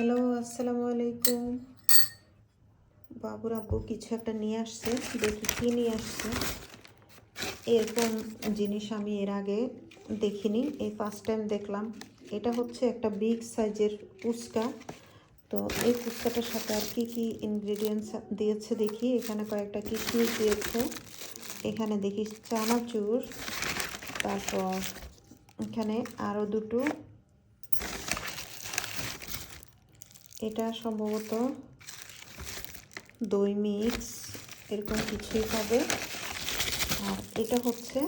Hello, আসসালামু আলাইকুম। বাবুর আব্বু কিছু একটা নিয়ে আসছে, দেখি কি নিয়ে আসছে। এরকম জিনিস আমি এর আগে দেখিনি, এই ফার্স্ট টাইম দেখলাম। এটা হচ্ছে একটা বিগ সাইজের ফুচকা। তো এই ফুচকাটার সাথে আর কী কী ইনগ্রেডিয়েন্টস দিয়েছে দেখি, এখানে কয়েকটা কিশমিশ দিয়েছে। এখানে দেখি চানাচুর, তারপর এখানে আরও দুটো এটা সম্ভবত দই মিক্স, এরকম কিছুই হবে আর এটা হচ্ছে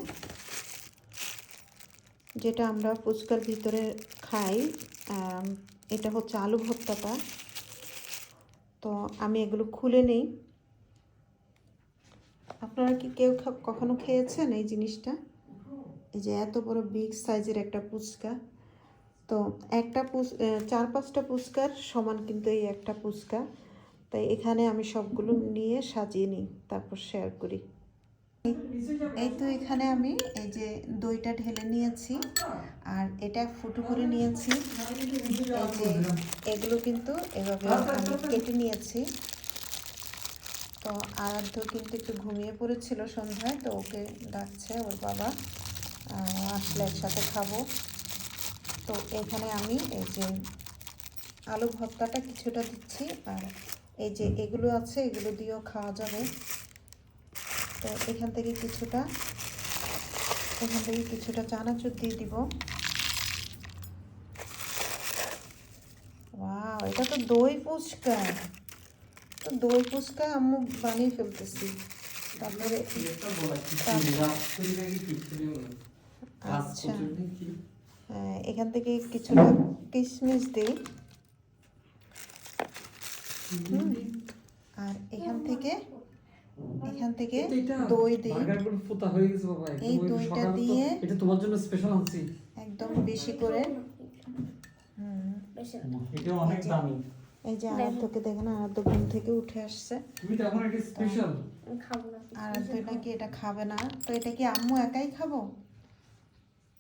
যেটা আমরা ফুচকার ভিতরে খাই এটা হচ্ছে আলু ভর্তাটা। তো আমি এগুলো খুলে নেই। আপনারা কি কেউ কখনো খেয়েছেন এই জিনিসটা? এই যে এত বড় বিগ সাইজের একটা ফুচকা। তো একটা আহ, চার পাঁচটা পুচকার সমান কিন্তু এই একটা পুচকা তাই এখানে আমি সবগুলো নিয়ে সাজিয়ে নিই তারপর শেয়ার করি। এই তো এখানে আমি এই যে দইটা ঢেলে নিয়েছি আর এটা ফুটো করে নিয়েছি। এই যে এগুলো কিন্তু এভাবে আমি কেটে নিয়েছি। তো আরাধ্য কিন্তু একটু ঘুমিয়ে পড়েছিল সন্ধ্যায় তো ওকে ডাকছে ওর বাবা আসলে একসাথে খাব। তো এখানে আমি এই যে আলু ভর্তাটা কিছুটা দিচ্ছি আর এই যে এগুলো আছে এগুলো দিয়েও খাওয়া যাবে। তো এখান থেকে কিছুটা এখান থেকে কিছুটা চানাচুর দিয়ে দিব। ওয়াও এটা তো দই ফুচকা। তো দই ফুচকা আম্মু বানিয়ে ফেলতেছি। তারপরে আচ্ছা। এখান থেকে কিছুটা কিশমিশ দিই। আর এখান থেকে এখান থেকে দই দিই। এই দইটা দিয়ে এটা তোমার জন্য স্পেশাল আনছি। একদম বেশি করে হুম। এটা অনেক দামি। এই যে আরাধ্যকে দেখেন আরাধ্য ঘুম থেকে উঠে আসছে। তুমি তো এখন এটা স্পেশাল খাব না আরাধ্য নাকি এটা খাবে না? তো এটা কি আম্মু একাই খাব?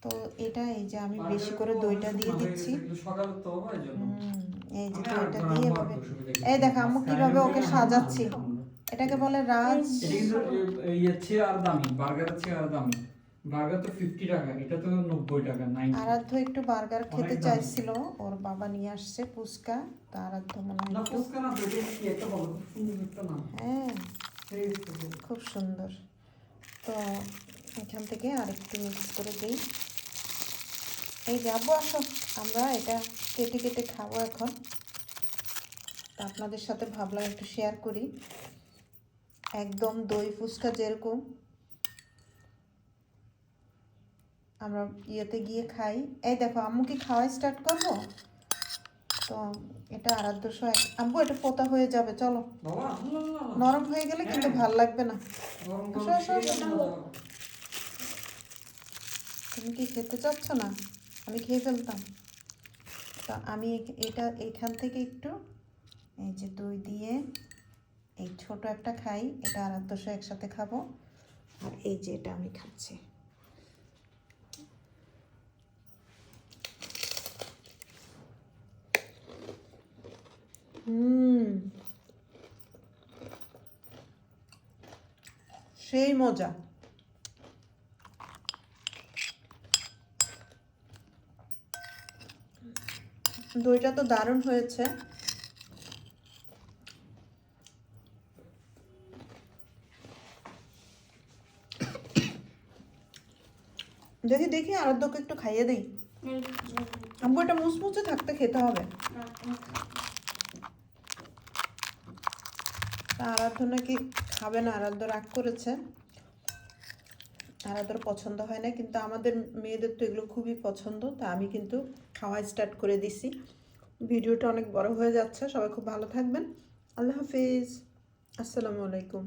তো এটা এই যে আমি বেশি করে দইটা দিয়ে দিচ্ছি। এই যে দইটা দিয়ে এভাবে এই দেখো আম্মু কীভাবে ওকে সাজাচ্ছি। এটাকে বলে রাজ। এটা কিন্তু এ- আর দামি বার্গারের চেয়ে আর দামি। বার্গার তো ফিফটি টাকা এটা তো নব্বই টাকা নাইনটি আরাধ্য একটু বার্গার খেতে চাইছিল ওর বাবা নিয়ে আসছে ফুচকা তো আরাধ্য মনে হয় না ফুচকা না কি একটা বলো সুন্দর নাম। হ্যাঁ খুব সুন্দর। তো এখান থেকে আরেকটু মিক্স করে দিই। এই যাব আসো। আমরা এটা কেটে কেটে খাব এখন। তা আপনাদের সাথে ভাবলাম একটু শেয়ার করি। একদম দই ফুচকা যেরকম। আমরা ইয়েতে গিয়ে খাই। এই দেখো আম্মু কি খাওয়া স্টার্ট করব? তো এটা আরাধ্য সহ এক- আম্মু এটা পোতা হয়ে যাবে চলো। নরম হয়ে গেলে কিন্তু ভালো লাগবে না। তুমি কি খেতে চাচ্ছ না? আমি খেয়ে ফেলতাম। তা আমি এটা এইখান থেকে একটু এই যে দই দিয়ে এই ছোট একটা খাই, এটা আরাধ্যসা একসাথে খাব। আর এই যে এটা আমি খাচ্ছি। হুম। সেই মজা। দইটা তো দারুণ হয়েছে। দেখি দেখি আরাধ্যকে একটু খাইয়ে দিই। আম্বু এটা মুচমুচে থাকতে খেতে হবে। আরাধ্য নাকি খাবে না? আরাধ্য রাগ করেছে। আরাধ্যর পছন্দ হয় না, কিন্তু আমাদের মেয়েদের তো এগুলো খুবই পছন্দ, তা আমি কিন্তু খাওয়া স্টার্ট করে দিছি। ভিডিওটা অনেক বড় হয়ে যাচ্ছে, সবাই খুব ভালো থাকবেন। আল্লাহ হাফিজ। আসসালামু আলাইকুম।